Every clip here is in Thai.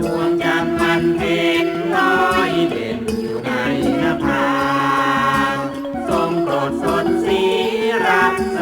ดวงจันทร์มันเป็นญลอยเด่นอยู่ในนภาทรงโปรดสนสีรักษ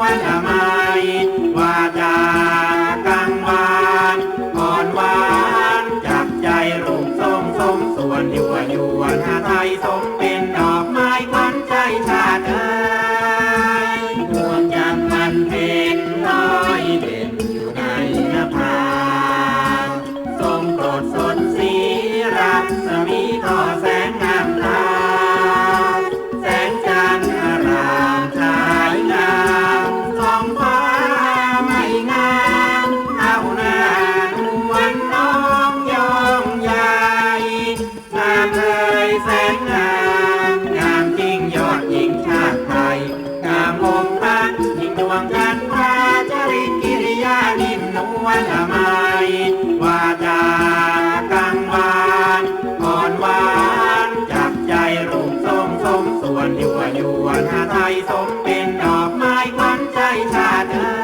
วันละไม้วาจากังวานอ่อนหวานจับใจรุ่งสมสมส่วนอยู่วยวนหาไทยสมเป แสนงาม งามจริงยอดยิ่งชาติไทย งามองค์พระยิ่งดวงกันตราจริตกิริยานิ่มนวลละไมวาจากลางวานอ่อนหวานจับใจรูปทรงสมส่วนยั่วยวนหาไทยสมเป็นดอกไม้ควันใจชาติ